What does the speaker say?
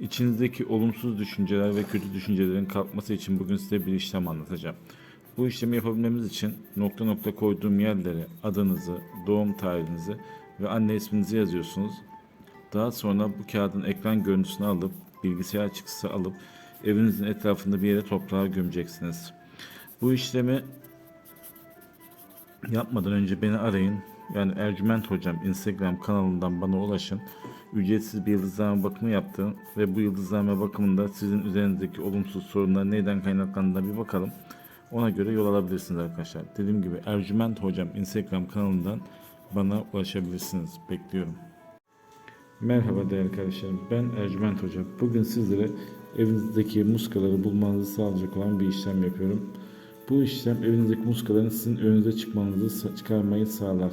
İçinizdeki olumsuz düşünceler ve kötü düşüncelerin kalkması için bugün size bir işlem anlatacağım. Bu işlemi yapabilmemiz için nokta nokta koyduğum yerlere adınızı, doğum tarihinizi ve anne isminizi yazıyorsunuz. Daha sonra bu kağıdın ekran görüntüsünü alıp bilgisayar çıktısı alıp evinizin etrafında bir yere toprağa gömeceksiniz. Bu işlemi yapmadan önce beni arayın. Yani Ercüment Hocam Instagram kanalından bana ulaşın. Ücretsiz bir yıldızlama bakımı yaptım ve bu yıldızlama bakımında sizin üzerinizdeki olumsuz sorunlar neyden kaynaklandığına bir bakalım. Ona göre yol alabilirsiniz arkadaşlar. Dediğim gibi Ercüment Hocam Instagram kanalından bana ulaşabilirsiniz. Bekliyorum. Merhaba değerli kardeşlerim. Ben Ercüment Hocam. Bugün sizlere evinizdeki muskaları bulmanızı sağlayacak olan bir işlem yapıyorum. Bu işlem evinizdeki muskaların sizin önünüze çıkmanızı çıkarmayı sağlar.